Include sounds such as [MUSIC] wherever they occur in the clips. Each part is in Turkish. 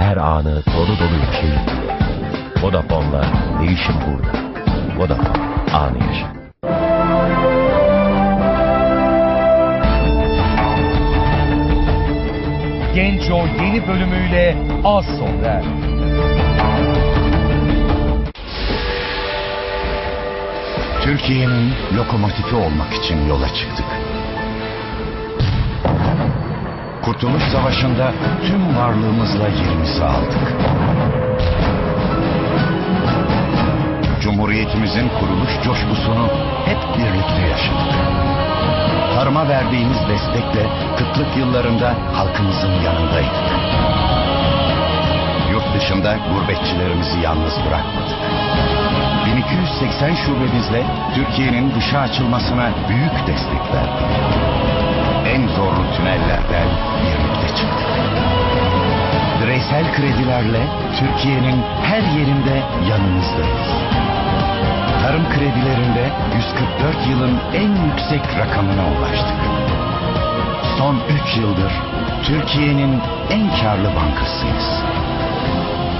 Her anı dolu dolu yaşayın diye. Vodafone'la değişim burada. Vodafone anı yaşa. Genco yeni bölümüyle az sonra. Türkiye'nin lokomotifi olmak için yola çıktık. Kurtuluş Savaşı'nda tüm varlığımızla yerimizi aldık. Cumhuriyetimizin kuruluş coşkusunu hep birlikte yaşadık. Tarıma verdiğimiz destekle kıtlık yıllarında halkımızın yanındaydık. Yurt dışında gurbetçilerimizi yalnız bırakmadık. 1280 şubemizle Türkiye'nin dışa açılmasına büyük destek verdik. En zorlu tünellerden birlikte çıktık. Bireysel kredilerle Türkiye'nin her yerinde yanınızdayız. Tarım kredilerinde 144 yılın en yüksek rakamına ulaştık. Son 3 yıldır Türkiye'nin en karlı bankasıyız.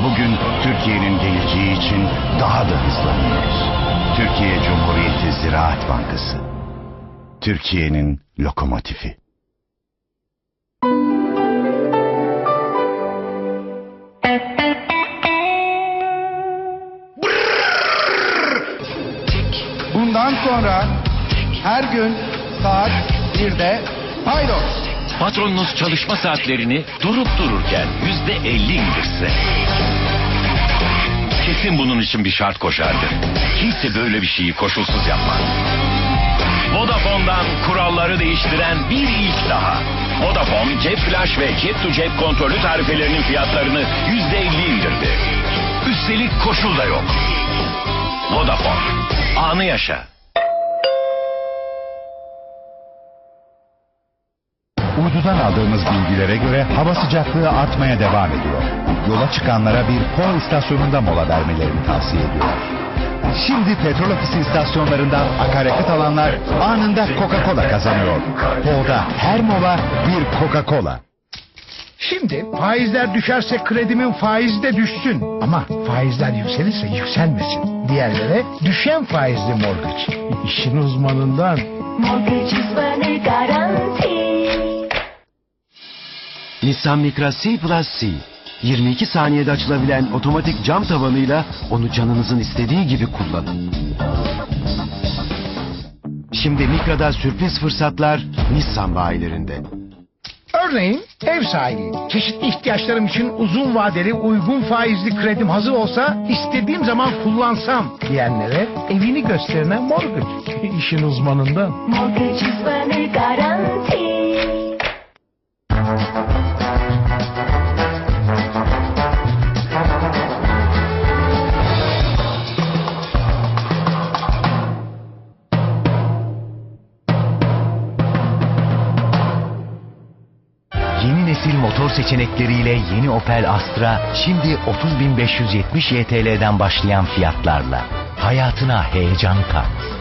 Bugün Türkiye'nin geleceği için daha da hızlanıyoruz. Türkiye Cumhuriyeti Ziraat Bankası. Türkiye'nin lokomotifi. Bundan sonra her gün saat 1'de paydos. Patronunuz çalışma saatlerini durup dururken yüzde elli indirse. Kesin bunun için bir şart koşardı. Kimse böyle bir şeyi koşulsuz yapmaz. Vodafone'dan kuralları değiştiren bir ilk daha. Vodafone cep flash ve cep to cep kontrollü tarifelerinin fiyatlarını yüzde elli indirdi. Üstelik koşul da yok. Vodafone. Anı yaşa. Uydudan aldığımız bilgilere göre hava sıcaklığı artmaya devam ediyor. Yola çıkanlara bir pol istasyonunda mola vermelerini tavsiye ediyor. Şimdi petrol ofisi istasyonlarından akaryakıt alanlar anında Coca-Cola kazanıyor. Polda her mola bir Coca-Cola. Şimdi faizler düşerse kredimin faizi de düşsün. Ama faizler yükselirse yükselmesin. Diğerlere düşen faizli mortgage. [LAUGHS] İşin uzmanından. Mortgage uzmanı garanti. Nissan Micra C Plus C. 22 saniyede açılabilen otomatik cam tavanıyla onu canınızın istediği gibi kullanın. Şimdi Micra'da sürpriz fırsatlar Nissan bayilerinde. Örneğin ev sahibi. Çeşitli ihtiyaçlarım için uzun vadeli uygun faizli kredim hazır olsa istediğim zaman kullansam diyenlere evini gösterene mortgage. İşin uzmanından. Mortgage uzmanı garanti. Seçenekleriyle yeni Opel Astra şimdi 30.570 YTL'den başlayan fiyatlarla. Hayatına heyecan kat.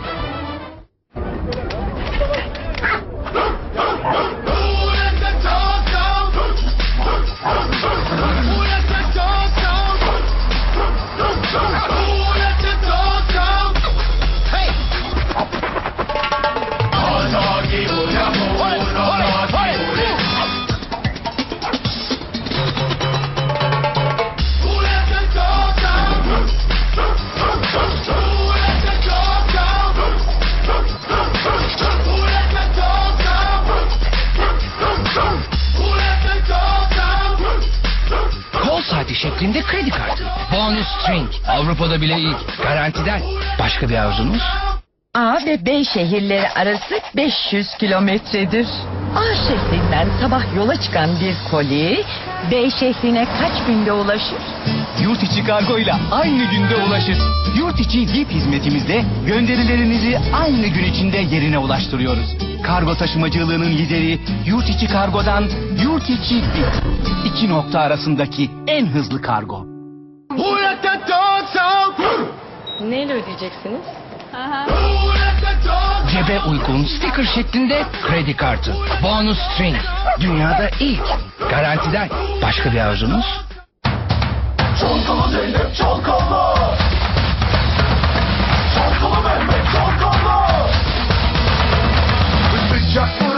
String. Avrupa'da bile ilk. Garantiden. Başka bir arzunuz? A ve B şehirleri arası 500 kilometredir. A şehrinden sabah yola çıkan bir koli B şehrine kaç günde ulaşır? Yurt içi kargo ile aynı günde ulaşır. Yurt içi VIP hizmetimizde gönderilerinizi aynı gün içinde yerine ulaştırıyoruz. Kargo taşımacılığının lideri Yurt içi kargodan Yurt içi VIP. İki nokta arasındaki en hızlı kargo. Neyle ödeyeceksiniz? Cebe uygun sticker şeklinde kredi kartı. Bonus string. Dünyada ilk. Garantiden. Başka bir arzunuz? Çalkala Zeynep çalkala. Çalkala Mehmet çalkala. Sıcak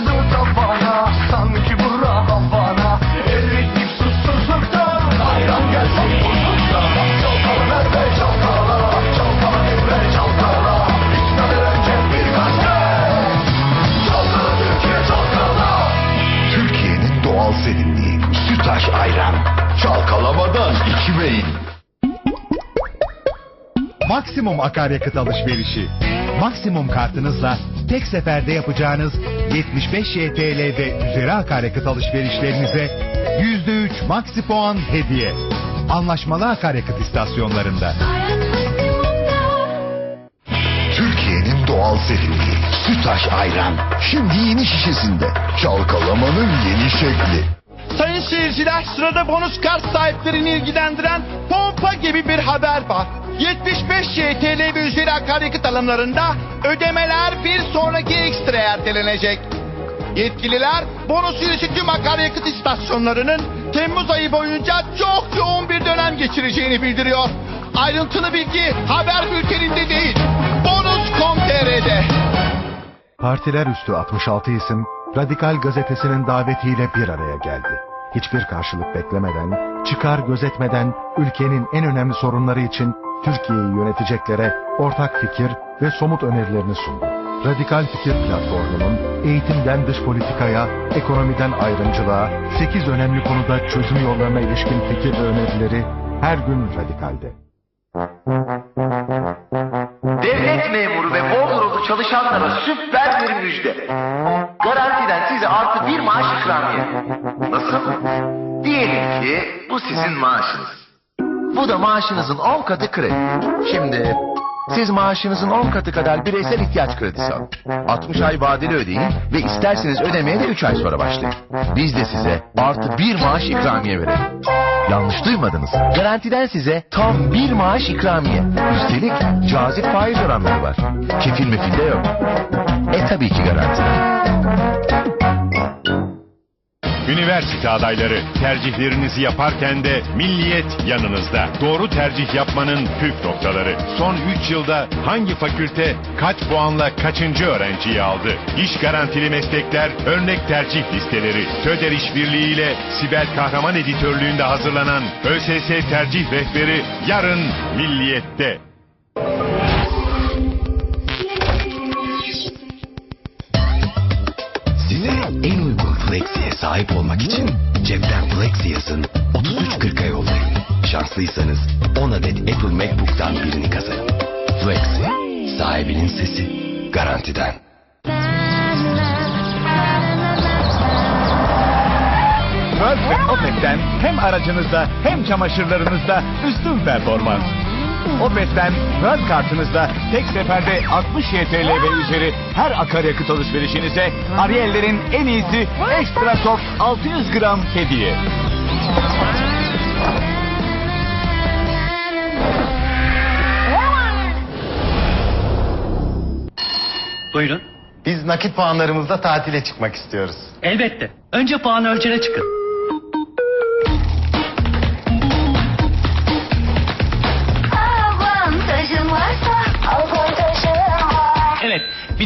İçmeyin. Maksimum akaryakıt alışverişi. Maksimum kartınızla tek seferde yapacağınız 75 YTL ve üzeri akaryakıt alışverişlerinize %3 maksi puan hediye. Anlaşmalı akaryakıt istasyonlarında. Türkiye'nin doğal serinliği. Sütaş ayran. Şimdi yeni şişesinde. Çalkalamanın yeni şekli. Sayın seyirciler sırada bonus kart sahiplerini ilgilendiren pompa gibi bir haber var. 75 YTL ve üzeri akaryakıt alımlarında ödemeler bir sonraki ekstra ertelenecek. Yetkililer bonus üyesi tüm akaryakıt istasyonlarının Temmuz ayı boyunca çok yoğun bir dönem geçireceğini bildiriyor. Ayrıntılı bilgi haber bülteninde değil. Bonus.com.tr'de. Partiler üstü 66 isim Radikal gazetesinin davetiyle bir araya geldi. Hiçbir karşılık beklemeden, çıkar gözetmeden ülkenin en önemli sorunları için Türkiye'yi yöneteceklere ortak fikir ve somut önerilerini sundu. Radikal Fikir Platformu'nun eğitimden dış politikaya, ekonomiden ayrımcılığa, 8 önemli konuda çözüm yollarına ilişkin fikir ve önerileri her gün Radikal'de. Devlet memuru ve çalışanlara süper bir müjde. Garantiden size artı bir maaş ikramiye. Nasıl? Diyelim ki bu sizin maaşınız. Bu da maaşınızın 10 katı kredi. Şimdi siz maaşınızın 10 katı kadar bireysel ihtiyaç kredisi alın. 60 ay vadeli ödeyin ve isterseniz ödemeye de 3 ay sonra başlayın. Biz de size artı bir maaş ikramiye verelim. Yanlış duymadınız. Garantiden size tam bir maaş ikramiye. Üstelik cazip faiz oranları var. Kefil mefil de yok. E tabii ki garanti. Üniversite adayları tercihlerinizi yaparken de milliyet yanınızda. Doğru tercih yapmanın püf noktaları. Son 3 yılda hangi fakülte kaç puanla kaçıncı öğrenciyi aldı? İş garantili meslekler örnek tercih listeleri. Töder İşbirliği ile Sibel Kahraman editörlüğünde hazırlanan ÖSS tercih rehberi yarın milliyette. Sahip olmak için cepten Flexi yazın 33.40'a yollayın. Şanslıysanız 10 adet Apple MacBook'tan birini kazanın. Flexi, sahibinin sesi, garantiden. World ve Opet'ten hem aracınızda hem çamaşırlarınızda üstün performans. Opet'ten World kartınızda tek seferde 60 YTL ve üzeri her akaryakıt alışverişinize Ariel'lerin en iyisi Extra Soft 600 gram hediye. Buyurun. Biz nakit puanlarımızla tatile çıkmak istiyoruz. Elbette. Önce puan ölçere çıkın.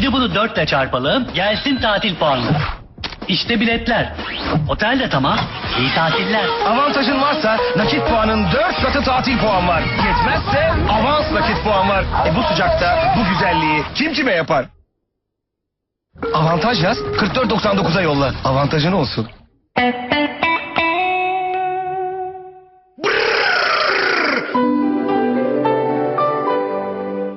De bunu dörtle çarpalım. Gelsin tatil puanı. İşte biletler. Otel de tamam. İyi tatiller. Avantajın varsa nakit puanın 4 katı tatil puan var. Yetmezse avans nakit puan var. E bu sıcakta bu güzelliği kim kime yapar? Avantaj yaz 44.99'a yolla. Avantajın olsun.